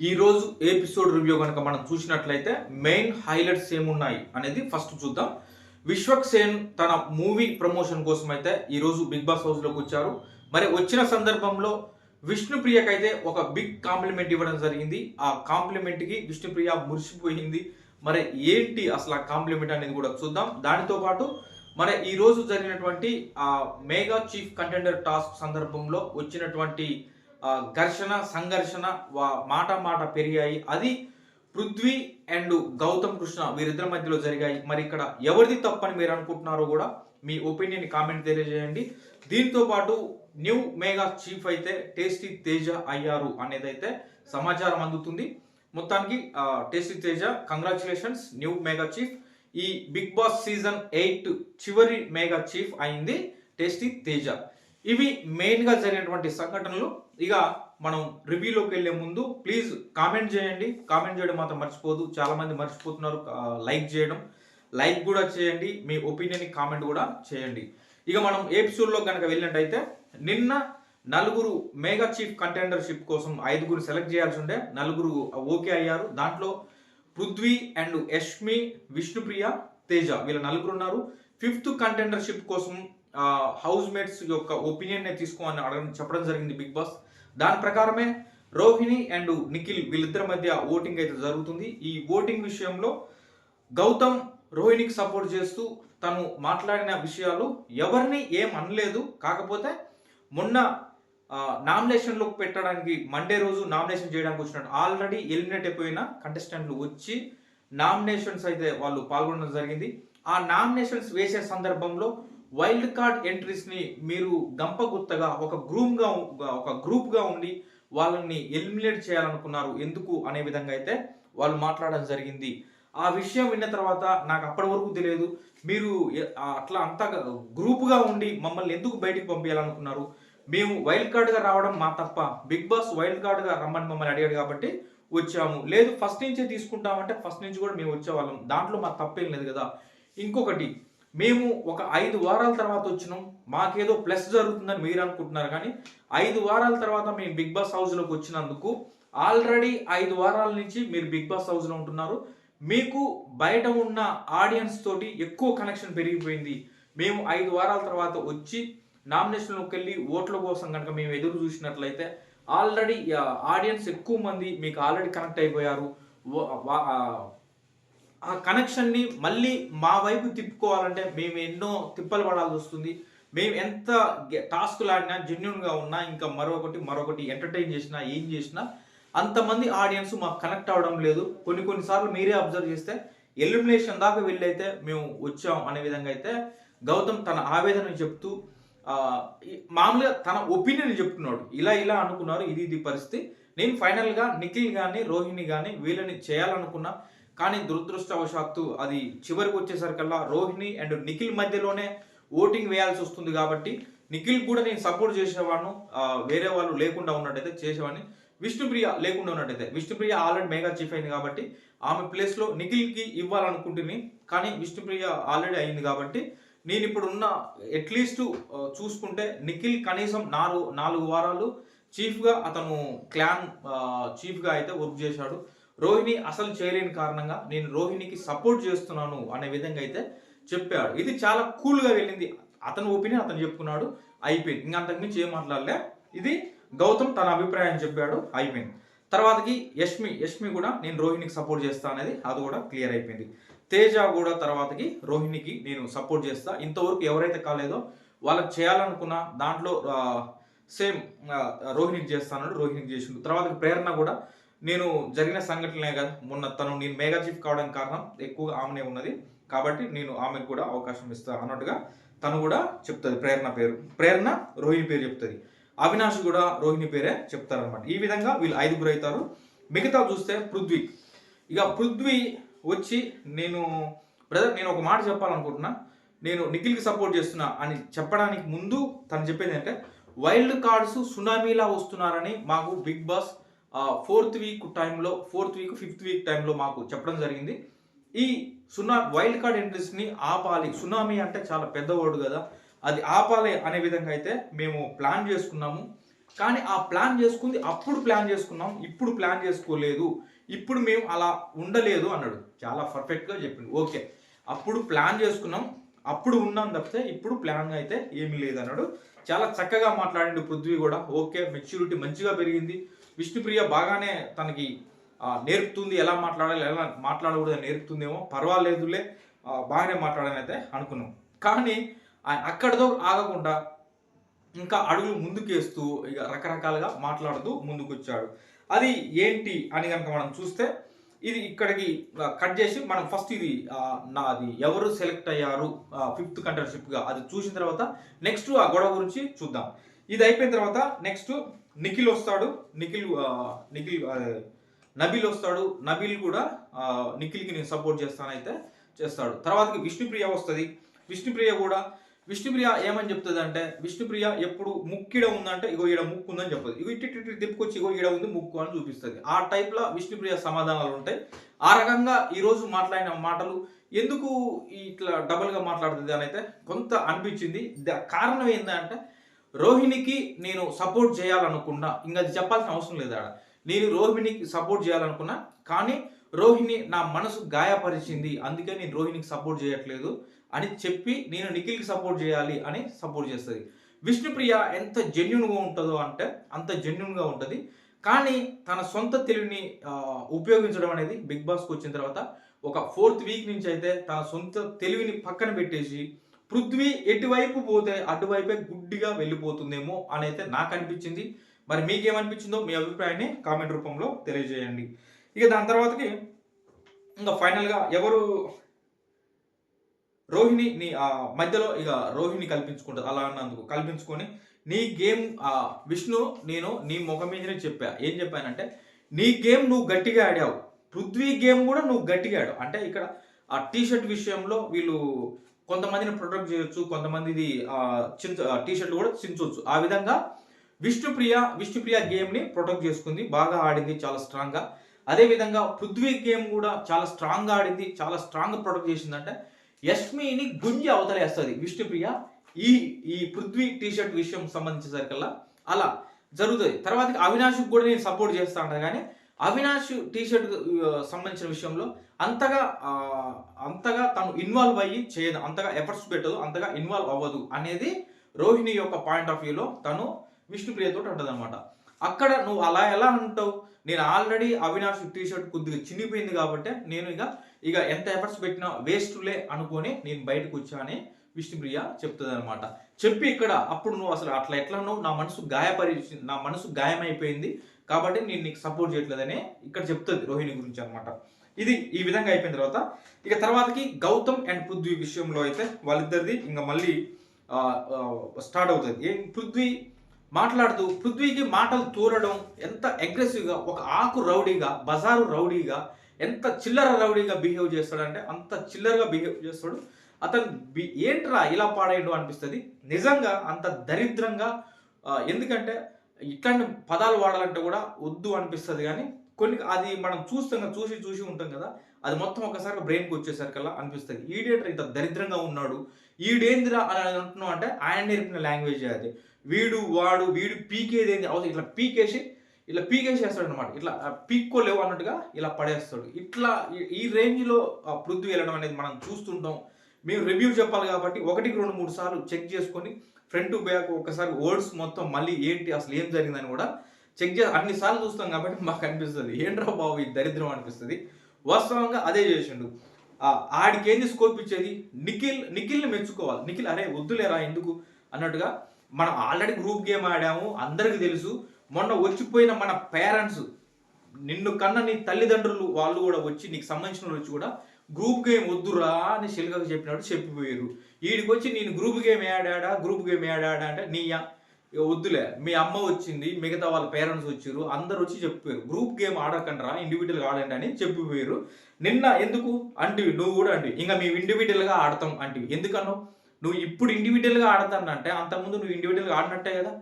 ఈరోజు episode review కనుక మనం చూసినట్లయితే మెయిన్ హైలైట్స్ ఏమున్నాయి అనేది ఫస్ట్ చూద్దాం. విశ్వక్ సేన్ తన మూవీ ప్రమోషన్ కోసం అయితే ఈ రోజు బిగ్ బాస్ హౌస్లోకి వచ్చారు. మరి వచ్చిన సందర్భంలో విష్ణుప్రియకి అయితే ఒక బిగ్ కాంప్లిమెంట్ ఇవ్వడం జరిగింది. ఆ కాంప్లిమెంట్కి విష్ణుప్రియ మురిసిపోయింది. మరి ఏంటి అసలు ఆ కాంప్లిమెంట్ అనేది కూడా చూద్దాం. దానితో పాటు మరి ఈరోజు జరిగినటువంటి ఆ మేగా చీఫ్ కంటెండర్ టాస్క్ సందర్భంలో వచ్చినటువంటి ఘర్షణ సంఘర్షణ వా- మాట మాట పెరిగాయి. అది పృథ్వీ అండ్ గౌతమ్ కృష్ణ వీరిద్దరి మధ్యలో జరిగాయి. మరి ఇక్కడ ఎవరిది తప్పని మీరు అనుకుంటున్నారో కూడా మీ ఒపీనియన్ కామెంట్ తెలియజేయండి. దీంతో పాటు న్యూ మేగా చీఫ్ అయితే టేస్టీ తేజ అయ్యారు అనేది అయితే సమాచారం అందుతుంది. మొత్తానికి tasty Teja congratulations new mega chief. ఈ బిగ్ బాస్ సీజన్ ఎయిట్ చివరి మేగా చీఫ్ అయింది టేస్టీ తేజ. ఇవి మెయిన్గా జరిగినటువంటి సంఘటనలు ఇక మనం రివ్యూలోకి వెళ్ళే ముందు ప్లీజ్ కామెంట్ చేయండి. కామెంట్ చేయడం మాత్రం మర్చిపోదు. చాలామంది మర్చిపోతున్నారు. లైక్ చేయడం. లైక్ కూడా చేయండి. మీ ఒపీనియన్ కామెంట్ కూడా చేయండి. ఇక మనం ఎపిసోడ్లో కనుక వెళ్ళినట్టయితే నిన్న నలుగురు మేగా చీఫ్ కంటెండర్షిప్ కోసం ఐదుగురు సెలెక్ట్ చేయాల్సి ఉండే నలుగురు ఓకే అయ్యారు. దాంట్లో పృథ్వీ అండ్ యష్మి విష్ణుప్రియ తేజ వీళ్ళ నలుగురు ఉన్నారు. ఫిఫ్త్ కంటెండర్షిప్ కోసం హౌస్ మేట్స్ యొక్క ఒపీనియన్ తీసుకోమని అడగడం చెప్పడం జరిగింది బిగ్ బాస్. దాని ప్రకారమే రోహిణి అండ్ నిఖిల్ వీళ్ళిద్దరి మధ్య ఓటింగ్ అయితే జరుగుతుంది. ఈ ఓటింగ్ విషయంలో గౌతమ్ రోహిణికి సపోర్ట్ చేస్తూ తను మాట్లాడిన విషయాలు ఎవరిని ఏం అనలేదు. కాకపోతే మొన్న నామినేషన్లో పెట్టడానికి మండే రోజు నామినేషన్ చేయడానికి వచ్చినట్టు ఆల్రెడీ ఎలిమినేట్ అయిపోయిన కంటెస్టెంట్లు వచ్చి నామినేషన్స్ అయితే వాళ్ళు పాల్గొనడం జరిగింది. ఆ నామినేషన్స్ వేసే సందర్భంలో వైల్డ్ కార్డ్ ఎంట్రీస్ని మీరు గంపగుత్తగా ఒక గ్రూప్గా ఒక గ్రూప్గా ఉండి వాళ్ళని ఎలిమినేట్ చేయాలనుకున్నారు. ఎందుకు? అనే విధంగా అయితే వాళ్ళు మాట్లాడడం జరిగింది. ఆ విషయం విన్న తర్వాత నాకు అప్పటి వరకు తెలియదు. మీరు అట్లా అంతా గ్రూప్గా ఉండి మమ్మల్ని ఎందుకు బయటికి పంపించాలనుకున్నారు మేము వైల్డ్ కార్డ్గా రావడం మా తప్ప బిగ్ బాస్ వైల్డ్ కార్డ్గా రమ్మని మమ్మల్ని అడిగాడు కాబట్టి వచ్చాము. లేదు ఫస్ట్ నుంచే తీసుకుంటామంటే ఫస్ట్ నుంచి కూడా మేము వచ్చేవాళ్ళం. దాంట్లో మా తప్పేం లేదు కదా. ఇంకొకటి మేము ఒక ఐదు వారాల తర్వాత వచ్చినాం. మాకేదో ప్లస్ జరుగుతుందని మీరు అనుకుంటున్నారు. కానీ ఐదు వారాల తర్వాత మేము బిగ్ బాస్ హౌస్లోకి వచ్చినందుకు ఆల్రెడీ ఐదు వారాల నుంచి మీరు బిగ్ బాస్ హౌస్లో ఉంటున్నారు. మీకు బయట ఉన్న ఆడియన్స్ తోటి ఎక్కువ కనెక్షన్ పెరిగిపోయింది. మేము ఐదు వారాల తర్వాత వచ్చి నామినేషన్లోకి వెళ్ళి ఓట్ల కోసం కనుక మేము ఎదురు చూసినట్లయితే ఆల్రెడీ ఆడియన్స్ ఎక్కువ మంది మీకు ఆల్రెడీ కనెక్ట్ అయిపోయారు. ఆ, కనెక్షన్ని మళ్ళీ మా వైపు తిప్పుకోవాలంటే మేము ఎన్నో తిప్పలు పడాల్సి వస్తుంది. మేము ఎంత టాస్క్లు ఆడినా జెన్యున్గా ఉన్నా ఇంకా మరొకటి మరొకటి ఎంటర్టైన్ చేసినా ఏం చేసినా అంతమంది ఆడియన్స్ మాకు కనెక్ట్ అవ్వడం లేదు. కొన్ని కొన్నిసార్లు మీరే అబ్జర్వ్ చేస్తే ఎలిమినేషన్ దాకా వెళ్ళైతే మేము వచ్చాం అనే విధంగా అయితే గౌతమ్ తన ఆవేదన చెప్తూ మామూలుగా తన ఒపీనియన్ చెప్తున్నాడు. ఇలా ఇలా అనుకున్నారు. ఇది ఇది పరిస్థితి. నేను ఫైనల్గా నిఖిల్ కానీ రోహిణి కానీ వీళ్ళని చేయాలనుకున్నా కానీ దురదృష్టవశాత్తు అది చివరికి వచ్చేసరికల్లా రోహిణి అండ్ నిఖిల్ మధ్యలోనే ఓటింగ్ వేయాల్సి వస్తుంది కాబట్టి నిఖిల్ కూడా నేను సపోర్ట్ చేసేవాడిను. వేరే వాళ్ళు లేకుండా ఉన్నట్టయితే చేసేవాడిని. విష్ణుప్రియ లేకుండా ఉన్నట్టయితే. విష్ణుప్రియ ఆల్రెడీ మెగా చీఫ్ అయింది కాబట్టి ఆమె ప్లేస్లో నిఖిల్కి ఇవ్వాలనుకుంటుంది. కానీ విష్ణుప్రియ ఆల్రెడీ అయింది కాబట్టి నేను ఇప్పుడు ఉన్న అట్లీస్ట్ చూసుకుంటే నిఖిల్ కనీసం నాలుగు నాలుగు వారాలు చీఫ్గా అతను క్లాన్ చీఫ్గా అయితే వర్క్ చేశాడు. రోహిణి అసలు చేయలేని కారణంగా నేను రోహిణికి సపోర్ట్ చేస్తున్నాను అనే విధంగా అయితే చెప్పాడు. ఇది చాలా కూల్గా వెళ్ళింది. అతని ఒపీనియన్ అతను చెప్పుకున్నాడు అయిపోయింది. ఇంకా అంతకుమించి ఏం మాట్లాడలే. ఇది గౌతమ్ తన అభిప్రాయం చెప్పాడు అయిపోయింది. తర్వాతకి యష్మి యష్మి కూడా నేను రోహిణికి సపోర్ట్ చేస్తా అనేది అది కూడా క్లియర్ అయిపోయింది. తేజ కూడా తర్వాతకి రోహిణికి నేను సపోర్ట్ చేస్తా. ఇంతవరకు ఎవరైతే కాలేదో వాళ్ళకి చేయాలనుకున్న దాంట్లో సేమ్ రోహిణికి చేస్తాను రోహిణికి చేసిండు. తర్వాత ప్రేరణ కూడా నేను జరిగిన సంఘటనలే కదా. మొన్న తను నేను మేగా చీఫ్ కావడానికి కారణం ఎక్కువగా ఆమెనే ఉన్నది. కాబట్టి నేను ఆమెకు కూడా అవకాశం ఇస్తాను అన్నట్టుగా తను కూడా చెప్తుంది. ప్రేరణ పేరు. ప్రేరణ రోహిణి పేరు చెప్తుంది. అవినాష్ కూడా రోహిణి పేరే చెప్తారనమాట ఈ విధంగా వీళ్ళు ఐదుగురు అవుతారు. మిగతా చూస్తే పృథ్వీ. ఇక పృథ్వీ వచ్చి నేను బ్రదర్ నేను ఒక మాట చెప్పాలనుకుంటున్నా. నేను నిఖిల్కి సపోర్ట్ చేస్తున్నా అని చెప్పడానికి ముందు తను చెప్పేది అంటే వైల్డ్ కార్డ్స్ సునామీలా వస్తున్నారని మాకు బిగ్ బాస్ ఫోర్త్ వీక్ టైంలో ఫోర్త్ వీక్ ఫిఫ్త్ వీక్ టైంలో మాకు చెప్పడం జరిగింది. ఈ సునా వైల్డ్ కార్డ్ ఎంట్రీస్ని ఆపాలి. సునామీ అంటే చాలా పెద్ద వర్డ్ కదా. అది ఆపాలి అనే విధంగా అయితే మేము ప్లాన్ చేసుకున్నాము. కానీ ఆ ప్లాన్ చేసుకుంది అప్పుడు ప్లాన్ చేసుకున్నాం ఇప్పుడు ప్లాన్ చేసుకోలేదు. ఇప్పుడు మేము అలా ఉండలేదు అన్నాడు. చాలా పర్ఫెక్ట్గా చెప్పింది ఓకే అప్పుడు ప్లాన్ చేసుకున్నాం. అప్పుడు ఉన్నాం తప్పితే ఇప్పుడు ప్లాన్ అయితే ఏమీ లేదన్నాడు. చాలా చక్కగా మాట్లాడిండు పృథ్వీ కూడా. ఓకే మెచ్యూరిటీ మంచిగా పెరిగింది. విష్ణుప్రియ బాగానే తనకి నేర్పుతుంది ఎలా మాట్లాడాలి ఎలా మాట్లాడకూడదు నేర్పుతుందేమో పర్వాలేదులే బాగానే మాట్లాడని అయితే అనుకున్నాం. కానీ ఆయన అక్కడితో ఆగకుండా ఇంకా అడుగులు ముందుకేస్తూ ఇక రకరకాలుగా మాట్లాడుతూ ముందుకొచ్చాడు. అది ఏంటి అని కనుక మనం చూస్తే ఇది ఇక్కడికి కట్ చేసి మనం ఫస్ట్ ఇది నాది ఎవరు సెలెక్ట్ అయ్యారు ఫిఫ్త్ కంటర్షిప్గా అది చూసిన తర్వాత నెక్స్ట్ ఆ గొడవ గురించి చూద్దాం. ఇది అయిపోయిన తర్వాత నెక్స్ట్ నిఖిల్ వస్తాడు నిఖిల్ నిఖిల్ నబీల్ నబిల్ వస్తాడు నబిల్ కూడా నిఖిల్కి నేను సపోర్ట్ చేస్తానైతే చేస్తాడు. తర్వాతకి విష్ణుప్రియ వస్తుంది. విష్ణుప్రియ కూడా విష్ణుప్రియ ఏమని చెప్తుంది అంటే విష్ణుప్రియ ఎప్పుడు ముక్కిడ ఉందంటే ఇగో ఈడ ముక్కు ఉందని చెప్పదు. ఇగో ఇటు ఇటు తిప్పుకొచ్చి ఇగో ఈడ ఉంది ముక్కు అని చూపిస్తుంది. ఆ టైప్లో విష్ణుప్రియ సమాధానాలు ఉంటాయి. ఆ రకంగా ఈరోజు మాట్లాడిన మాటలు ఎందుకు ఇట్లా డబల్గా మాట్లాడుతుంది అని అయితే కొంత అనిపించింది. కారణం ఏంటంటే రోహిణికి నేను సపోర్ట్ చేయాలనుకున్నా ఇంకా అది చెప్పాల్సిన అవసరం లేదు ఆడ. నేను రోహిణికి సపోర్ట్ చేయాలనుకున్నా కానీ రోహిణి నా మనసు గాయపరిచింది అందుకే నేను రోహిణికి సపోర్ట్ చేయట్లేదు అని చెప్పి నేను నిఖిల్కి సపోర్ట్ చేయాలి అని సపోర్ట్ చేస్తుంది. విష్ణుప్రియ ఎంత జెన్యున్గా ఉంటుందో అంటే అంత జెన్యున్గా ఉంటుంది. కానీ తన సొంత తెలివిని ఉపయోగించడం అనేది బిగ్ బాస్కి వచ్చిన తర్వాత ఒక ఫోర్త్ వీక్ నుంచి అయితే తన సొంత తెలివిని పక్కన పెట్టేసి పృథ్వీ ఎటువైపు పోతే అటువైపే గుడ్డిగా వెళ్ళిపోతుందేమో అని అయితే నాకు అనిపించింది మరి మీకేమనిపించిందో మీ అభిప్రాయాన్ని కామెంట్ రూపంలో తెలియజేయండి. ఇక దాని తర్వాతకి ఇంకా ఫైనల్గా ఎవరు రోహిణి నీ మధ్యలో ఇక రోహిణి కల్పించుకుంటుంది అలా అన్నందుకు కల్పించుకొని నీ గేమ్ విష్ణు నేను నీ ముఖం మీదనే చెప్పా. ఏం చెప్పానంటే నీ గేమ్ నువ్వు గట్టిగా ఆడావు. పృథ్వీ గేమ్ కూడా నువ్వు గట్టిగా ఆడావు. అంటే ఇక్కడ ఆ టీ షర్ట్ విషయంలో వీళ్ళు కొంతమందిని ప్రొటెక్ట్ చేయొచ్చు కొంతమందిది చించ టీ షర్ట్లు కూడా చించవచ్చు ఆ విధంగా విష్ణుప్రియ విష్ణుప్రియ గేమ్ని ప్రొటెక్ట్ చేసుకుంది బాగా ఆడింది చాలా స్ట్రాంగ్గా. అదేవిధంగా పృథ్వీ గేమ్ కూడా చాలా స్ట్రాంగ్గా ఆడింది చాలా స్ట్రాంగ్ ప్రొటెక్ట్ చేసిందంటే యష్మిని గుంజి అవతలేస్తుంది విష్ణుప్రియ ఈ ఈ పృథ్వీ టీ షర్ట్ విషయం సంబంధించేసరికల్లా అలా జరుగుతుంది. తర్వాత అవినాష్కి కూడా నేను సపోర్ట్ చేస్తా ఉంటాను కానీ అవినాష్ టీ షర్ట్ సంబంధించిన విషయంలో అంతగా అంతగా తను ఇన్వాల్వ్ అయ్యి చేయదు అంతగా ఎఫర్ట్స్ పెట్టదు అంతగా ఇన్వాల్వ్ అవ్వదు అనేది రోహిణి యొక్క పాయింట్ ఆఫ్ వ్యూలో తను విష్ణుప్రియతో ఉంటుంది అనమాట అక్కడ నువ్వు అలా ఎలా అంటావు? నేను ఆల్రెడీ అవినాష్ టీ షర్ట్ కొద్దిగా చినిగిపోయింది కాబట్టి నేను ఇక ఇక ఎంత ఎఫర్ట్స్ పెట్టినా వేస్ట్లే అనుకొని నేను బయటకు వచ్చానని విష్ణుప్రియ చెప్తుంది అనమాట చెప్పి ఇక్కడ అప్పుడు నువ్వు అసలు అట్లా ఎట్లా నువ్వు నా మనసు గాయపరి నా మనసు గాయమైపోయింది కాబట్టి నేను నీకు సపోర్ట్ చేయట్లేదని ఇక్కడ చెప్తుంది రోహిణి గురించి అనమాట ఇది ఈ విధంగా అయిపోయిన తర్వాత ఇక తర్వాతకి గౌతమ్ అండ్ పృథ్వీ విషయంలో అయితే వాళ్ళిద్దరిది ఇంకా మళ్ళీ స్టార్ట్ అవుతుంది. ఏం పృథ్వీ మాట్లాడుతూ పృథ్వీకి మాటలు తూరడం ఎంత అగ్రెసివ్గా ఒక ఆకు రౌడీగా బజారు రౌడీగా ఎంత చిల్లర రౌడీగా బిహేవ్ చేస్తాడంటే అంత చిల్లరగా బిహేవ్ చేస్తాడు. అతను బి ఏంట్రా ఇలా పాడేయడం అనిపిస్తుంది? నిజంగా అంత దరిద్రంగా ఎందుకంటే ఇట్లాంటి పదాలు వాడాలంటే కూడా వద్దు అనిపిస్తుంది కానీ కొన్ని అది మనం చూస్తాం చూసి చూసి ఉంటాం కదా అది మొత్తం ఒకసారి బ్రెయిన్కి వచ్చేసరికల్లా అనిపిస్తుంది. ఈడియటర్ ఇంత దరిద్రంగా ఉన్నాడు. ఈడేందిరా అని అంటున్నాం అంటే ఆయన నేర్పిన లాంగ్వేజ్ అది. వీడు వాడు వీడు పీకేది ఏంది? అవసరం ఇట్లా పీకేసి ఇట్లా పీకేసేస్తాడు అనమాట ఇట్లా పీక్కోలేవు అన్నట్టుగా ఇలా పడేస్తాడు. ఇట్లా ఈ- రేంజ్లో ఆ పృథ్వీ వెళ్ళడం అనేది మనం చూస్తుంటాం. మేము రివ్యూ చెప్పాలి కాబట్టి ఒకటికి రెండు మూడు సార్లు చెక్ చేసుకొని ఫ్రంట్ టు బ్యాక్ ఒకసారి వర్డ్స్ మొత్తం మళ్ళీ ఏంటి అసలు ఏం జరిగిందని కూడా చెక్ చే అన్నిసార్లు చూస్తాం కాబట్టి మాకు అనిపిస్తుంది. ఏంట్రా బాబు ఈ దరిద్రం అనిపిస్తుంది. వాస్తవంగా అదే చేసిండు. ఆడికేంది స్కోప్ ఇచ్చేది? నిఖిల్ నిఖిల్ని మెచ్చుకోవాలి. నిఖిల్ అరే వద్దులేరా ఎందుకు? అన్నట్టుగా మనం ఆల్రెడీ గ్రూప్ గేమ్ ఆడాము. అందరికీ తెలుసు. మొన్న వచ్చిపోయిన మన పేరెంట్స్ నిన్ను కన్న నీ తల్లిదండ్రులు వాళ్ళు కూడా వచ్చి నీకు సంబంధించిన వాళ్ళు వచ్చి కూడా గ్రూప్ గేమ్ వద్దురా అని శిల్కకు చెప్పినట్టు చెప్పిపోయారు వీడికి వచ్చి నేను గ్రూప్ గేమ్ ఆడాడా? గ్రూప్ గేమ్ ఆడా అంటే నీయా? ఇక వద్దులే మీ అమ్మ వచ్చింది మిగతా వాళ్ళ పేరెంట్స్ వచ్చారు అందరు వచ్చి చెప్పారు గ్రూప్ గేమ్ ఆడకండ్రా ఇండివిజువల్గా ఆడండి అని చెప్పిపోయారు. నిన్న ఎందుకు? అంటివి నువ్వు కూడా అంటివి. ఇంకా మేము ఇండివిజువల్గా ఆడతాం అంటివి. ఎందుకన్నావు? నువ్వు ఇప్పుడు ఇండివిజువల్గా ఆడతానంటే అంతకుముందు నువ్వు ఇండివిజువల్గా ఆడినట్టే కదా.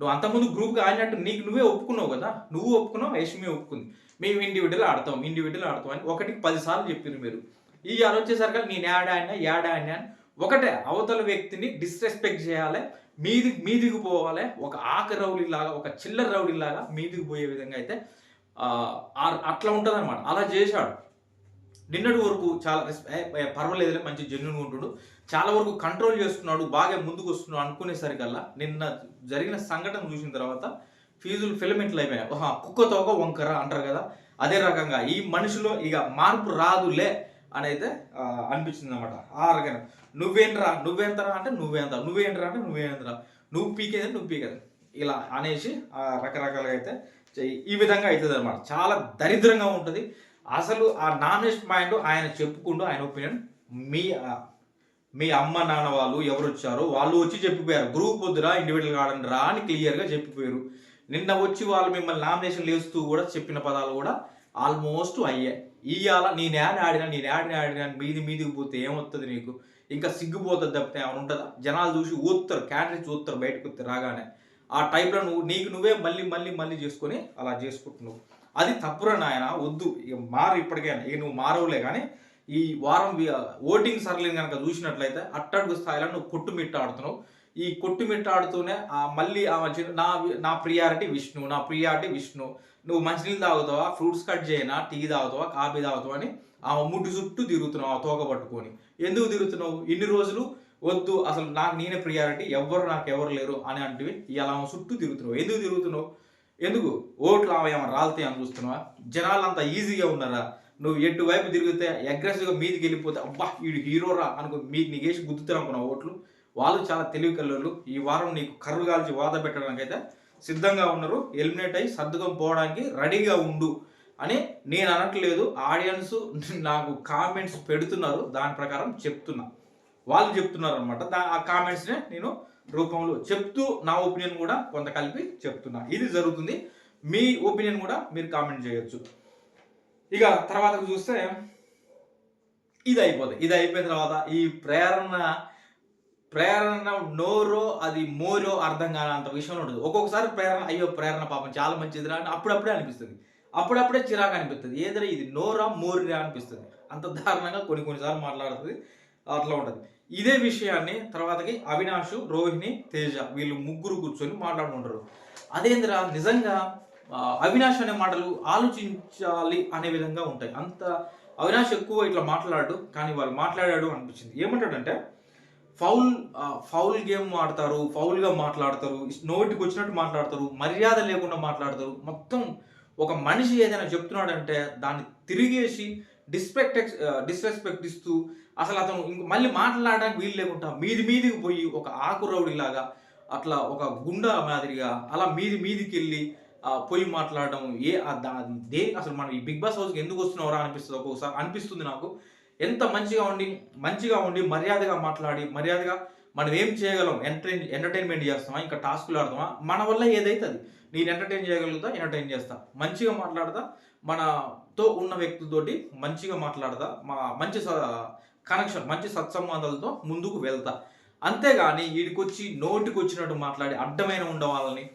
నువ్వు అంతకుముందు గ్రూప్గా ఆడినట్టు నీకు నువ్వే ఒప్పుకున్నావు కదా. నువ్వు ఒప్పుకున్నావు యశ్మి ఒప్పుకుంది. మేము ఇండివిజువల్ ఆడతాం ఇండివిజువల్ ఆడతాం అని ఒకటికి పదిసార్లు చెప్పారు మీరు. ఈ వచ్చేసరికి నేను యాడ్ ఆడినా యాడ్ ఆడినా అని ఒకటే అవతల వ్యక్తిని డిస్రెస్పెక్ట్ చేయాలి మీది మీదికి పోవాలి ఒక ఆక రౌడీలాగా ఒక చిల్లర రౌడీలాగా మీదికి పోయే విధంగా అయితే ఆ, అట్లా ఉంటుందన్నమాట. అలా చేశాడు. నిన్నటి వరకు చాలా పర్వాలేదులే మంచి జెన్యున్గా ఉంటుడు. చాలా వరకు కంట్రోల్ చేస్తున్నాడు బాగా ముందుకు వస్తున్నాడు అనుకునేసరికల్లా నిన్న జరిగిన సంఘటన చూసిన తర్వాత ఫీజులు ఫిలమెంట్లు అయిపోయాయి. కుక్క తోక వంకర అంటారు కదా అదే రకంగా ఈ మనిషిలో ఇక మార్పు రాదులే అని అయితే అనిపించింది అనమాట ఆ రకంగా. నువ్వేంట్రా? నువ్వేంతరా అంటే నువ్వేంత. నువ్వేంట్రా అంటే నువ్వేంతరా నువ్వు పీకేది నువ్వు పీకేది. ఇలా అనేసి ఆ, రకరకాలుగా అయితే ఈ విధంగా అవుతుంది అనమాట చాలా దరిద్రంగా ఉంటుంది. అసలు ఆ నామినేషన్ పాయింట్ ఆయన చెప్పుకుంటూ ఆయన ఒపీనియన్ మీ మీ అమ్మ నాన్న వాళ్ళు ఎవరు వచ్చారో వాళ్ళు వచ్చి చెప్పిపోయారు. గ్రూప్ వద్దురా ఇండివిజువల్ ఆడండి రా అని క్లియర్గా చెప్పిపోయారు. నిన్న వచ్చి వాళ్ళు మిమ్మల్ని నామినేషన్ లేస్తూ కూడా చెప్పిన పదాలు కూడా ఆల్మోస్ట్ అయ్యాయి. ఇవాళ నీ నేడ ఆడినా నీ నేడ ఆడినా మీది మీదికి పోతే ఏమొస్తుంది నీకు? ఇంకా సిగ్గుపోతుంది తప్పితే ఏమైనా ఉంటుందా? జనాలు చూసి ఊస్తారు క్యాటరీస్ చూస్తారు బయటకు వస్తే రాగానే. ఆ టైప్లో నువ్వు నీకు నువ్వే మళ్ళీ మళ్ళీ మళ్ళీ చేసుకొని అలా చేసుకుంటున్నావు. అది తప్పురా నాయన వద్దు. ఇక మారు ఇప్పటికైనా ఇక నువ్వు మారవులే కానీ ఈ వారం ఓటింగ్ సరళిని కనుక చూసినట్లయితే అట్టడుగు స్థాయిలో నువ్వు కొట్టుమిట్టాడుతున్నావు ఈ కొట్టుమిట్టాడుతూనే ఆ మళ్ళీ ఆ మధ్య నా నా ప్రియారిటీ విష్ణు నా ప్రియారిటీ విష్ణు. నువ్వు మంచినీళ్ళు తాగుతావా? ఫ్రూట్స్ కట్ చేయనా? టీ తాగుతావా? కాఫీ తాగుతావా? అని ఆమె ముడ్డు చుట్టూ తిరుగుతున్నావు ఆ తోక పట్టుకొని. ఎందుకు తిరుగుతున్నావు? ఇన్ని రోజులు వద్దు అసలు నాకు నేనే ప్రియారిటీ ఎవరు నాకు ఎవరు లేరు అని అంటే ఇలా ఆమె చుట్టూ తిరుగుతున్నావు. ఎందుకు తిరుగుతున్నావు? ఎందుకు? ఓట్లు ఆమె ఏమైనా రాలితే అని చూస్తున్నావా? జనాలు అంత ఈజీగా ఉన్నారా? నువ్వు ఎటు వైపు తిరిగితే అగ్రెసివ్గా మీదికి వెళ్ళిపోతే అబ్బా వీడు హీరోరా అనుకో మీ నీకేసి గుద్దుతారు అనుకున్నావు ఓట్లు. వాళ్ళు చాలా తెలివి కల్లోళ్ళు. ఈ వారం నీకు కర్రు కాల్చి వాద పెట్టడానికి అయితే సిద్ధంగా ఉన్నారు. ఎలిమినేట్ అయ్యి సర్దుకొని పోవడానికి రెడీగా ఉండు. అని నేను అనట్లేదు ఆడియన్స్ నాకు కామెంట్స్ పెడుతున్నారు దాని ప్రకారం చెప్తున్నా. వాళ్ళు చెప్తున్నారు అనమాట ఆ కామెంట్స్నే నేను రూపంలో చెప్తూ నా ఒపీనియన్ కూడా కొంత కలిపి చెప్తున్నా. ఇది జరుగుతుంది. మీ ఒపీనియన్ కూడా మీరు కామెంట్ చేయొచ్చు. ఇక తర్వాత చూస్తే ఇది అయిపోతుంది ఇది అయిపోయిన తర్వాత ఈ ప్రేరణ ప్రేరణ నోరో అది మోరో అర్థం కానంత విషయంలో ఉంటుంది ఒక్కొక్కసారి ప్రేరణ అయ్యో ప్రేరణ పాపం చాలా మంచిది అని అప్పుడప్పుడే అనిపిస్తుంది. అప్పుడప్పుడే చిరాకు అనిపిస్తుంది. ఏదైనా ఇది నోరా మోరిరా అనిపిస్తుంది. అంత దారుణంగా కొన్ని కొన్నిసార్లు మాట్లాడుతుంది. అట్లా ఉంటుంది. ఇదే విషయాన్ని తర్వాతకి అవినాష్ రోహిణి తేజ వీళ్ళు ముగ్గురు కూర్చొని మాట్లాడుకుంటారు. అదేంద్రా? నిజంగా అవినాష్ అనే మాటలు ఆలోచించాలి అనే విధంగా ఉంటాయి. అంత అవినాష్ ఎక్కువ ఇట్లా మాట్లాడు కానీ వాళ్ళు మాట్లాడాడు అనిపించింది. ఏమంటాడంటే ఫౌల్ ఫౌల్ గేమ్ ఆడతారు ఫౌల్గా మాట్లాడతారు నోటికి వచ్చినట్టు మాట్లాడతారు మర్యాద లేకుండా మాట్లాడతారు మొత్తం ఒక మనిషి ఏదైనా చెప్తున్నాడంటే దాన్ని తిరిగేసి డిస్పెక్ట్ డిస్రెస్పెక్ట్ uh, ఇస్తూ అసలు అతను ఇంక మళ్ళీ మాట్లాడడానికి వీలు లేకుండా మీది మీదికి పోయి ఒక ఆకురౌడిలాగా అట్లా ఒక గుండా మాదిరిగా అలా మీది మీదికి వెళ్ళి uh, పోయి మాట్లాడడం ఏ దా- దే అసలు మనం ఈ బిగ్ బాస్ హౌస్కి ఎందుకు వస్తున్నావురా అనిపిస్తుంది ఒక్కొక్కసారి అనిపిస్తుంది నాకు. ఎంత మంచిగా ఉండి మంచిగా ఉండి మర్యాదగా మాట్లాడి మర్యాదగా మనం ఏం చేయగలం? ఎంటర్టైన్ ఎంటర్టైన్మెంట్ చేస్తామా? ఇంకా టాస్కులు ఆడతామా? మన వల్ల ఏదైతే అది నేను ఎంటర్టైన్ చేయగలుగుతా ఎంటర్టైన్ చేస్తా. మంచిగా మాట్లాడతా మనతో ఉన్న వ్యక్తితోటి మంచిగా మాట్లాడతా మా మంచి కనెక్షన్ మంచి సత్సంబంధాలతో ముందుకు వెళ్తా. అంతేగాని వీడికొచ్చి నోటికి వచ్చినట్టు మాట్లాడి అడ్డమైన ఉండే వాళ్ళని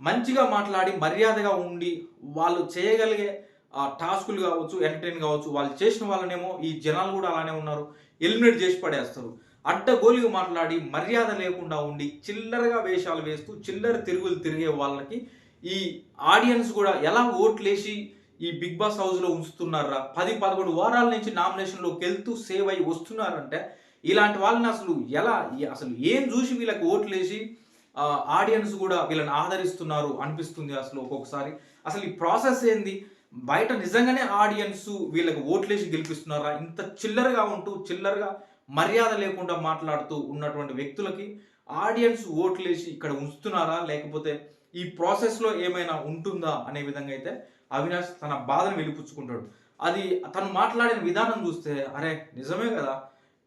మంచిగా మాట్లాడి మర్యాదగా ఉండి వాళ్ళు చేయగలిగే ఆ టాస్కులు కావచ్చు ఎంటర్టైన్ కావచ్చు వాళ్ళు చేసిన వాళ్ళనేమో ఈ జనాలు కూడా అలానే ఉన్నారు. ఎలిమినేట్ చేసి పడేస్తారు. అడ్డగోలిగా మాట్లాడి మర్యాద లేకుండా ఉండి చిల్లరగా వేషాలు వేస్తూ చిల్లర తిరుగులు తిరిగే వాళ్ళకి ఈ ఆడియన్స్ కూడా ఎలా ఓట్లేసి ఈ బిగ్ బాస్ హౌస్లో ఉంచుతున్నారా? పది పదకొండు వారాల నుంచి నామినేషన్లోకి వెళ్తూ సేవ్ అయి వస్తున్నారంటే ఇలాంటి వాళ్ళని అసలు ఎలా అసలు ఏం చూసి వీళ్ళకి ఓట్లేసి ఆడియన్స్ కూడా వీళ్ళని ఆదరిస్తున్నారు అనిపిస్తుంది అసలు ఒక్కొక్కసారి. అసలు ఈ ప్రాసెస్ ఏంది? బయట నిజంగానే ఆడియన్స్ వీళ్ళకి ఓట్లేసి గెలిపిస్తున్నారా? ఇంత చిల్లరగా ఉంటూ చిల్లరగా మర్యాద లేకుండా మాట్లాడుతూ ఉన్నటువంటి వ్యక్తులకి ఆడియన్స్ ఓట్లేసి ఇక్కడ ఉంచుతున్నారా? లేకపోతే ఈ ప్రాసెస్లో ఏమైనా ఉంటుందా? అనే విధంగా అయితే అవినాష్ తన బాధను వెలిపుచ్చుకుంటాడు. అది తను మాట్లాడిన విధానం చూస్తే అరే నిజమే కదా?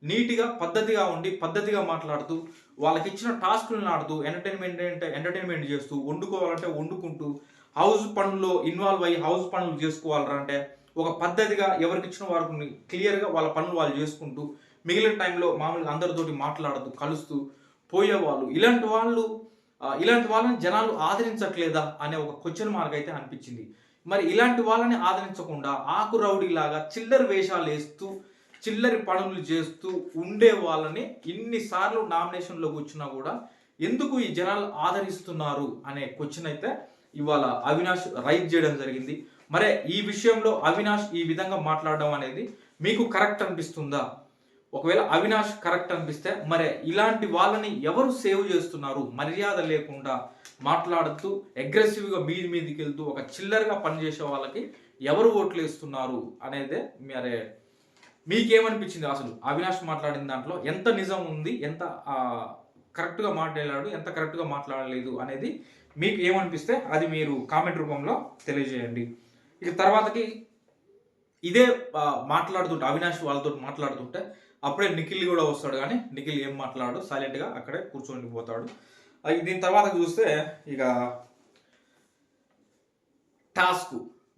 నీట్గా పద్ధతిగా ఉండి పద్ధతిగా మాట్లాడుతూ వాళ్ళకి ఇచ్చిన టాస్క్లను ఆడుతూ ఎంటర్టైన్మెంట్ అంటే ఎంటర్టైన్మెంట్ చేస్తూ వండుకోవాలంటే వండుకుంటూ హౌస్ పనుల్లో ఇన్వాల్వ్ అయ్యి హౌస్ పనులు చేసుకోవాలంటే ఒక పద్ధతిగా ఎవరికి ఇచ్చిన వారికి క్లియర్గా వాళ్ళ పనులు వాళ్ళు చేసుకుంటూ మిగిలిన టైంలో మామూలుగా అందరితోటి మాట్లాడుతూ కలుస్తూ పోయేవాళ్ళు. ఇలాంటి వాళ్ళు ఇలాంటి వాళ్ళని జనాలు ఆదరించట్లేదా అనే ఒక క్వశ్చన్ మార్క్ అయితే అనిపించింది. మరి ఇలాంటి వాళ్ళని ఆదరించకుండా ఆకు రౌడీలాగా చిల్లర వేషాలు వేస్తూ చిల్లరి పనులు చేస్తూ ఉండే వాళ్ళని ఇన్నిసార్లు నామినేషన్లోకి వచ్చినా కూడా ఎందుకు ఈ జనాలు ఆదరిస్తున్నారు అనే క్వశ్చన్ అయితే ఇవాళ అవినాష్ రైజ్ చేయడం జరిగింది. మరే ఈ విషయంలో అవినాష్ ఈ విధంగా మాట్లాడడం అనేది మీకు కరెక్ట్ అనిపిస్తుందా? ఒకవేళ అవినాష్ కరెక్ట్ అనిపిస్తే మరి ఇలాంటి వాళ్ళని ఎవరు సేవ్ చేస్తున్నారు? మర్యాద లేకుండా మాట్లాడుతూ అగ్రెసివ్గా మీది మీదికి వెళ్తూ ఒక చిల్లరగా పనిచేసే వాళ్ళకి ఎవరు ఓట్లు వేస్తున్నారు అనేది మరే మీకేమనిపించింది అసలు? అవినాష్ మాట్లాడిన దాంట్లో ఎంత నిజం ఉంది? ఎంత కరెక్ట్గా మాట్లాడాడు? ఎంత కరెక్ట్గా మాట్లాడలేదు అనేది మీకు ఏమనిపిస్తే అది మీరు కామెంట్ రూపంలో తెలియజేయండి. ఇక తర్వాతకి ఇదే మాట్లాడుతుంటే అవినాష్ వాళ్ళతో మాట్లాడుతుంటే అప్పుడే నిఖిల్ కూడా వస్తాడు కానీ నిఖిల్ ఏం మాట్లాడు సైలెంట్గా అక్కడే కూర్చొని పోతాడు. అది దీని తర్వాత చూస్తే ఇక టాస్క్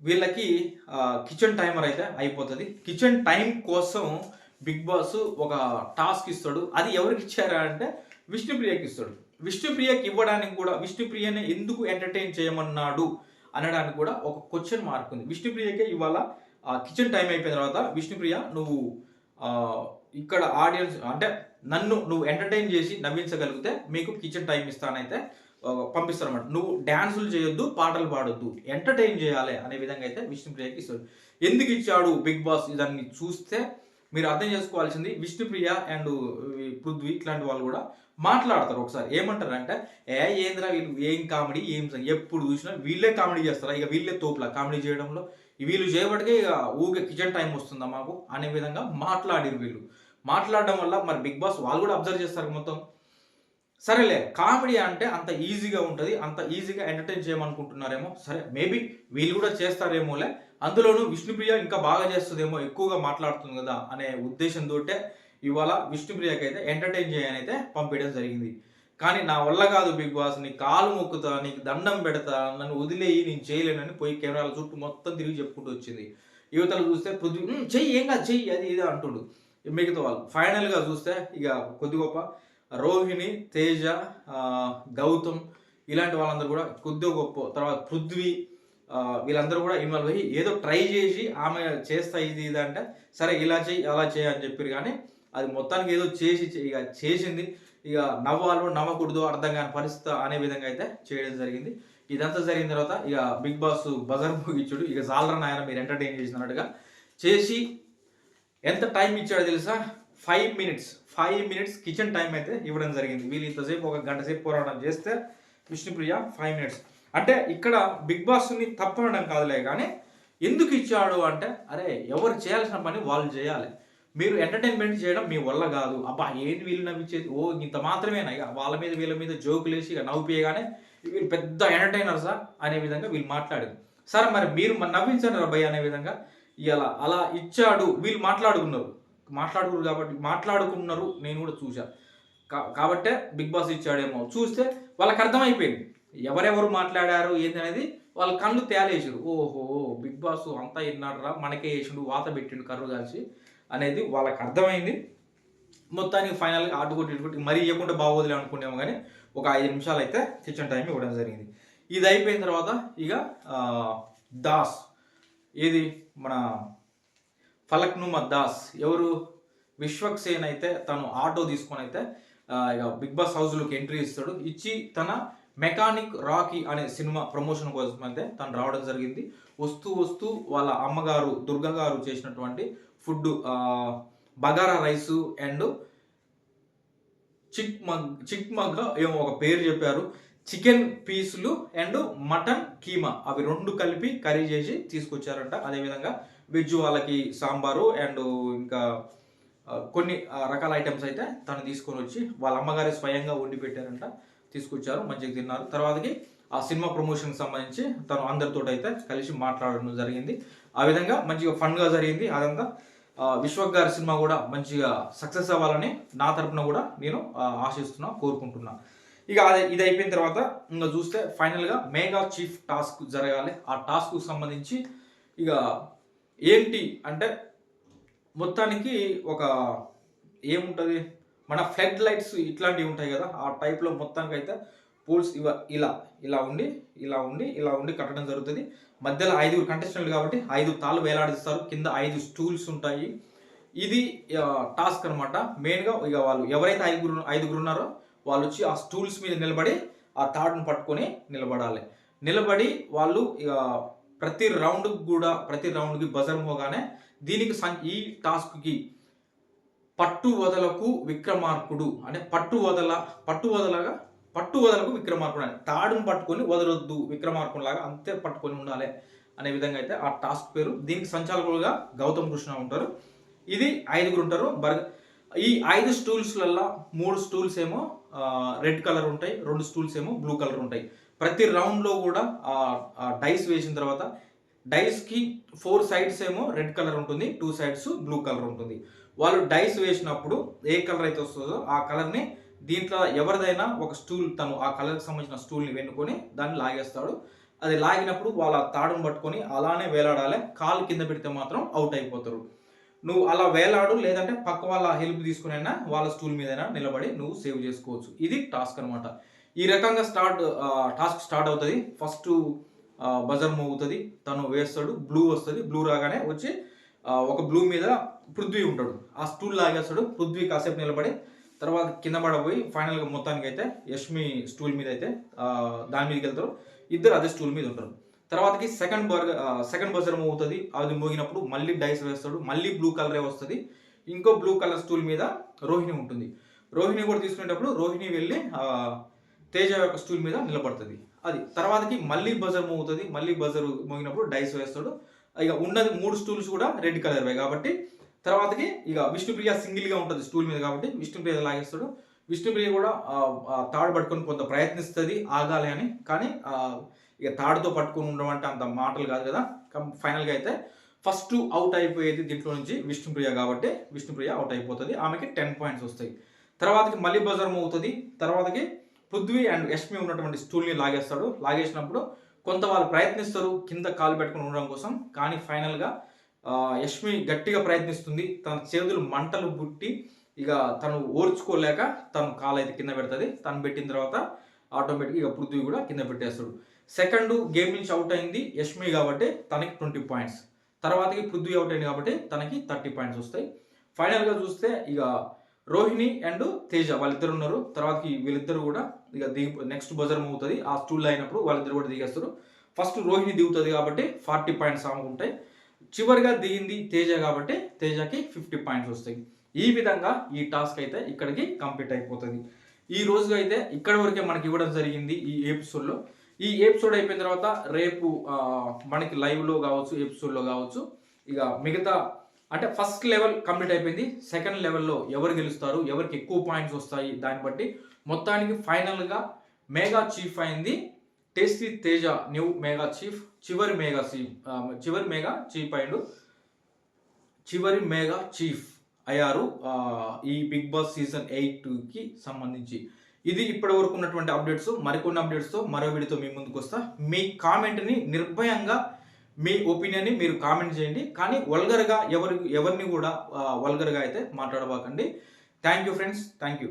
వీళ్ళకి కిచెన్ టైమర్ అయితే అయిపోతుంది. కిచెన్ టైం కోసం బిగ్ బాస్ ఒక టాస్క్ ఇస్తాడు. అది ఎవరికి ఇచ్చారా అంటే విష్ణుప్రియకి ఇస్తాడు. విష్ణుప్రియకి ఇవ్వడానికి కూడా విష్ణుప్రియని ఎందుకు ఎంటర్టైన్ చేయమన్నాడు అనడానికి కూడా ఒక క్వశ్చన్ మార్క్ ఉంది. విష్ణుప్రియకే ఇవాళ కిచెన్ టైం అయిపోయిన తర్వాత విష్ణుప్రియ నువ్వు ఇక్కడ ఆడియన్స్ అంటే నన్ను నువ్వు ఎంటర్టైన్ చేసి నవ్వించగలిగితే మీకు కిచెన్ టైం ఇస్తానైతే పంపిస్తారు పంపిస్తారన్నమాట. నువ్వు డ్యాన్సులు చేయొద్దు పాటలు పాడొద్దు. ఎంటర్టైన్ చేయాలి అనే విధంగా అయితే విష్ణుప్రియకి ఇస్తాడు. ఎందుకు ఇచ్చాడు బిగ్ బాస్ ఇదాన్ని చూస్తే మీరు అర్థం చేసుకోవాల్సింది విష్ణుప్రియ అండ్ పృథ్వీ ఇట్లాంటి వాళ్ళు కూడా మాట్లాడతారు ఒకసారి. ఏమంటారు అంటే ఏ ఏంద్రా వీళ్ళు? ఏం కామెడీ? ఏం ఎప్పుడు చూసినా వీళ్ళే కామెడీ చేస్తారా? ఇక వీళ్ళే తోపులా కామెడీ చేయడంలో? వీళ్ళు చేయబడితే ఇక ఊగే కిచెన్ టైం వస్తుందా మాకు? అనే విధంగా మాట్లాడిరు వీళ్ళు. మాట్లాడడం వల్ల మరి బిగ్ బాస్ వాళ్ళు కూడా అబ్జర్వ్ చేస్తారు మొత్తం. సరేలే కామెడీ అంటే అంత ఈజీగా ఉంటుంది అంత ఈజీగా ఎంటర్టైన్ చేయమనుకుంటున్నారేమో. సరే మేబీ వీళ్ళు కూడా చేస్తారేమోలే. అందులోనూ విష్ణుప్రియ ఇంకా బాగా చేస్తుందేమో ఎక్కువగా మాట్లాడుతుంది కదా అనే ఉద్దేశంతో ఇవాళ విష్ణుప్రియకి అయితే ఎంటర్టైన్ చేయనైతే అయితే పంపించడం జరిగింది. కానీ నా వల్ల కాదు బిగ్ బాస్ నీ కాలు మొక్కుతా నీకు దండం పెడతా నన్ను వదిలేయి నేను చేయలేనని పోయి కెమెరాల చుట్టూ మొత్తం తిరిగి చెప్పుకుంటూ వచ్చింది. యువతలు చూస్తే పృథ్వీ చెయ్యి ఏం కాదు చెయ్యి అది ఇది అంటుడు. మిగతా వాళ్ళు. ఫైనల్గా చూస్తే ఇక కొద్ది గొప్ప. రోహిణి తేజ గౌతమ్ ఇలాంటి వాళ్ళందరూ కూడా కొద్దిగా గొప్ప. తర్వాత పృథ్వీ వీళ్ళందరూ కూడా ఇన్వాల్వ్ అయ్యి ఏదో ట్రై చేసి ఆమె చేస్తా ఇది ఇది అంటే సరే ఇలా చేయి అలా చేయి అని చెప్పారు కానీ అది మొత్తానికి ఏదో చేసి ఇక చేసింది. ఇక నవ్వాలో నవ్వకూడదు అర్థం కాని పరిస్థితి అనే విధంగా అయితే చేయడం జరిగింది. ఇదంతా జరిగిన తర్వాత ఇక బిగ్ బాస్ బజర్ ముగించుడు. ఇక జాలరా నాయన మీరు ఎంటర్టైన్ చేసినట్టుగా చేసి ఎంత టైం ఇచ్చాడో తెలుసా? Five minutes. Five minutes kitchen time అయితే ఇవ్వడం జరిగింది. వీళ్ళు ఇంతసేపు ఒక గంట సేపు పోరాటం చేస్తే విష్ణుప్రియ ఫైవ్ మినిట్స్. అంటే ఇక్కడ బిగ్ బాస్ని తప్పనడం కాదులే కానీ ఎందుకు ఇచ్చాడు అంటే అరే ఎవరు చేయాల్సిన పని వాళ్ళు చేయాలి. మీరు ఎంటర్టైన్మెంట్ చేయడం మీ వల్ల కాదు. అబ్బా ఏంటి వీళ్ళు నవ్వించేది ఓ ఇంత మాత్రమేనా? ఇక వాళ్ళ మీద వీళ్ళ మీద జోకులు వేసి ఇక నవ్వుపియగానే వీళ్ళు పెద్ద ఎంటర్టైనర్సా అనే విధంగా వీళ్ళు మాట్లాడారు. సరే మరి మీరు మరి నవ్వించండి అనే విధంగా. ఇలా అలా ఇచ్చాడు వీళ్ళు మాట్లాడుకున్నారు. మాట్లాడుకున్నారు కాబట్టి మాట్లాడుకున్నారు నేను కూడా చూశా. కా- కాబట్టే బిగ్ బాస్ ఇచ్చాడేమో. చూస్తే వాళ్ళకి అర్థమైపోయింది. ఎవరెవరు మాట్లాడారు ఏంది అనేది వాళ్ళ కళ్ళు తేలేసారు. ఓహో బిగ్ బాస్ అంతా విన్నాడురా మనకే వేసిండు వాత పెట్టిండు కర్రు కాల్చి అనేది వాళ్ళకి అర్థమైంది. మొత్తానికి ఫైనల్గా ఆటు కొట్టి మరీ ఇవ్వకుండా బాగోదులే అనుకునేమో కానీ ఒక ఐదు నిమిషాలు అయితే కిచెన్ టైం ఇవ్వడం జరిగింది. ఇది అయిపోయిన తర్వాత ఇక దాస్. ఏది? మన ఫలక్నుమ దాస్ ఎవరు? విశ్వక్ సేన్ అయితే తను ఆటో తీసుకొని అయితే ఇక బిగ్ బాస్ హౌస్లోకి ఎంట్రీ ఇస్తాడు. ఇచ్చి తన మెకానిక్ రాకీ అనే సినిమా ప్రమోషన్ కోసం అయితే తను రావడం జరిగింది. వస్తూ వస్తూ వాళ్ళ అమ్మగారు దుర్గా గారు చేసినటువంటి food bagara rice and chick mug chick mug ఏమో ఒక పేరు చెప్పారు. చికెన్ పీసులు అండ్ మటన్ కీమా. అవి రెండు కలిపి కర్రీ చేసి తీసుకొచ్చారంట. అదేవిధంగా వెజ్ వాళ్ళకి సాంబారు అండ్ ఇంకా కొన్ని రకాల ఐటమ్స్ అయితే తను తీసుకొని వచ్చి వాళ్ళ అమ్మగారి స్వయంగా వండి పెట్టారంట. తీసుకొచ్చారు మంచిగా తిన్నారు. తర్వాతకి ఆ సినిమా ప్రమోషన్కి సంబంధించి తను అందరితో అయితే కలిసి మాట్లాడడం జరిగింది. ఆ విధంగా మంచిగా ఫన్గా జరిగింది. అదంతా విశ్వక్ గారి సినిమా కూడా మంచిగా సక్సెస్ అవ్వాలని నా తరపున కూడా నేను ఆశిస్తున్నా కోరుకుంటున్నా. ఇక అది ఇది అయిపోయిన తర్వాత ఇంకా చూస్తే ఫైనల్గా మేఘా చీఫ్ టాస్క్ జరగాలి. ఆ టాస్క్కు సంబంధించి ఇక ఏంటి అంటే మొత్తానికి ఒక ఏముంటుంది? మన ఫ్లడ్ లైట్స్ ఇట్లాంటివి ఉంటాయి కదా ఆ టైప్లో మొత్తానికి అయితే పోల్స్ ఇవ ఇలా ఇలా ఉండి ఇలా ఉండి ఇలా ఉండి కట్టడం జరుగుతుంది. మధ్యలో ఐదుగురు కంటెస్టెంట్లు కాబట్టి ఐదు తాళ్ళు వేలాడిస్తారు కింద ఐదు స్టూల్స్ ఉంటాయి. ఇది టాస్క్ అనమాట మెయిన్గా ఇక వాళ్ళు ఎవరైతే ఐదుగురు ఐదుగురు ఉన్నారో వాళ్ళు వచ్చి ఆ స్టూల్స్ మీద నిలబడి ఆ తాడును పట్టుకొని నిలబడాలి. నిలబడి వాళ్ళు ఇక ప్రతి రౌండ్ కూడా ప్రతి రౌండ్కి బజర్ మోగానే దీనికి ఈ టాస్క్కి పట్టు వదలకు విక్రమార్కుడు అంటే పట్టు వదల పట్టు వదలగా పట్టు వదలకు విక్రమార్కుడు అని. తాడును పట్టుకొని వదలొద్దు విక్రమార్కుడు లాగా అంతే పట్టుకొని ఉండాలి అనే విధంగా అయితే ఆ టాస్క్ పేరు. దీనికి సంచాలకులుగా గౌతమ్ కృష్ణ ఉంటారు. ఇది ఐదుగురు ఉంటారు. బర్గ ఈ ఐదు స్టూల్స్లల్లో మూడు స్టూల్స్ ఏమో రెడ్ కలర్ ఉంటాయి రెండు స్టూల్స్ ఏమో బ్లూ కలర్ ఉంటాయి. ప్రతి రౌండ్లో కూడా డైస్ వేసిన తర్వాత డైస్కి ఫోర్ సైడ్స్ ఏమో రెడ్ కలర్ ఉంటుంది టూ సైడ్స్ బ్లూ కలర్ ఉంటుంది. వాళ్ళు డైస్ వేసినప్పుడు ఏ కలర్ అయితే వస్తుందో ఆ కలర్ని దీంట్లో ఎవరిదైనా ఒక స్టూల్ తను ఆ కలర్కి సంబంధించిన స్టూల్ని వెన్నుకొని దాన్ని లాగేస్తాడు. అది లాగినప్పుడు వాళ్ళ తాడును పట్టుకొని అలానే వేలాడాలి కాలు కింద పెడితే మాత్రం అవుట్ అయిపోతారు. నువ్వు అలా వేలాడు లేదంటే పక్క వాళ్ళ హెల్ప్ తీసుకునైనా వాళ్ళ స్టూల్ మీదైనా నిలబడి నువ్వు సేవ్ చేసుకోవచ్చు. ఇది టాస్క్ అనమాట ఈ రకంగా స్టార్ట్ టాస్క్ స్టార్ట్ అవుతుంది. ఫస్ట్ బజర్ మోగుతుంది. తను వేస్తాడు. బ్లూ వస్తుంది. బ్లూ రాగానే వచ్చి ఒక బ్లూ మీద పృథ్వీ ఉంటాడు. ఆ స్టూల్ లాగేస్తాడు. పృథ్వీ కాసేపు నిలబడి తర్వాత కింద పడబోయి ఫైనల్గా మొత్తానికి అయితే యష్మి స్టూల్ మీద అయితే దాని మీదకి వెళ్తారు. ఇద్దరు అదే స్టూల్ మీద ఉంటారు. తర్వాతకి సెకండ్ బర్గ సెకండ్ బజర్ అవుతుంది. అది మోగినప్పుడు మళ్ళీ డైస్ వేస్తాడు. మళ్ళీ బ్లూ కలరే వస్తుంది. ఇంకో బ్లూ కలర్ స్టూల్ మీద రోహిణి ఉంటుంది. రోహిణి కూడా తీసుకునేటప్పుడు రోహిణి వెళ్ళి తేజ యొక్క స్టూల్ మీద నిలబడుతుంది. అది తర్వాతకి మళ్ళీ బజర్ అవుతుంది. మళ్ళీ బజర్ మోగినప్పుడు డైస్ వేస్తాడు. ఇక ఉన్నది మూడు స్టూల్స్ కూడా రెడ్ కలర్వే కాబట్టి తర్వాతకి ఇక విష్ణుప్రియ సింగిల్గా ఉంటుంది స్టూల్ మీద కాబట్టి విష్ణుప్రియ లాగేస్తాడు విష్ణుప్రియ కూడా తాడు పట్టుకొని కొంత ప్రయత్నిస్తుంది ఆగాలి అని. కానీ ఇక తాడుతో పట్టుకుని ఉండడం అంటే అంత మాటలు కాదు కదా. ఫైనల్గా అయితే ఫస్ట్ అవుట్ అయిపోయేది దీంట్లో నుంచి విష్ణుప్రియ కాబట్టి విష్ణుప్రియ అవుట్ అయిపోతుంది. ఆమెకి టెన్ పాయింట్స్ వస్తాయి. తర్వాతకి మళ్ళీ బజర్ అవుతుంది. తర్వాతకి పృథ్వీ అండ్ యష్మి ఉన్నటువంటి స్టూల్ని లాగేస్తాడు. లాగేసినప్పుడు కొంత వాళ్ళు ప్రయత్నిస్తారు కింద కాలు పెట్టుకుని ఉండడం కోసం. కానీ ఫైనల్గా యష్మి గట్టిగా ప్రయత్నిస్తుంది. తన చేతులు మంటలు బుట్టి ఇక తను ఓర్చుకోలేక తను కాలు అయితే కింద పెడుతుంది. తను పెట్టిన తర్వాత ఆటోమేటిక్గా ఇక పృథ్వీ కూడా కింద పెట్టేస్తాడు. సెకండ్ గేమ్ నుంచి అవుట్ అయింది యష్మి కాబట్టి తనకి ట్వంటీ పాయింట్స్. తర్వాతకి పృథ్వీ అవుట్ అయింది కాబట్టి తనకి థర్టీ పాయింట్స్ వస్తాయి. ఫైనల్గా చూస్తే ఇక రోహిణి అండ్ తేజ వాళ్ళిద్దరు ఉన్నారు. తర్వాతకి వీళ్ళిద్దరు కూడా ఇక దిగి నెక్స్ట్ బజర్ అవుతుంది. ఆ స్టూల్లో అయినప్పుడు వాళ్ళిద్దరు కూడా దిగేస్తారు. ఫస్ట్ రోహిణి దిగుతుంది కాబట్టి ఫార్టీ పాయింట్స్ ఆమెకుంటాయి చివరిగా దిగింది తేజ కాబట్టి తేజకి ఫిఫ్టీ పాయింట్స్ వస్తాయి. ఈ విధంగా ఈ టాస్క్ అయితే ఇక్కడికి కంప్లీట్ అయిపోతుంది. ఈ రోజు అయితే ఇక్కడి వరకే మనకి ఇవ్వడం జరిగింది ఈ ఎపిసోడ్లో ఈ ఎపిసోడ్ అయిపోయిన తర్వాత రేపు మనకి లైవ్లో కావచ్చు ఎపిసోడ్లో కావచ్చు ఇక మిగతా అంటే ఫస్ట్ లెవెల్ కంప్లీట్ అయిపోయింది. సెకండ్ లెవెల్లో ఎవరు గెలుస్తారు ఎవరికి ఎక్కువ పాయింట్స్ వస్తాయి దాన్ని బట్టి మొత్తానికి ఫైనల్గా మేగా చీఫ్ అయింది tasty Teja new mega chief చివరి మేగా చీఫ్ చివరి మేగా చీఫ్ అయిండు. చివరి మేగా చీఫ్ అయ్యారు ఈ బిగ్ బాస్ సీజన్ ఎయిట్కి సంబంధించి. ఇది ఇప్పటి వరకు ఉన్నటువంటి అప్డేట్స్ మరికొన్ని అప్డేట్స్తో మరో వీడితో మీ ముందుకు వస్తా. మీ కామెంట్ని నిర్భయంగా మీ ఒపీనియన్ని మీరు కామెంట్ చేయండి. కానీ వల్గర్గా ఎవరి ఎవరిని కూడా వల్గర్గా అయితే మాట్లాడబాకండి. Thank you friends thank you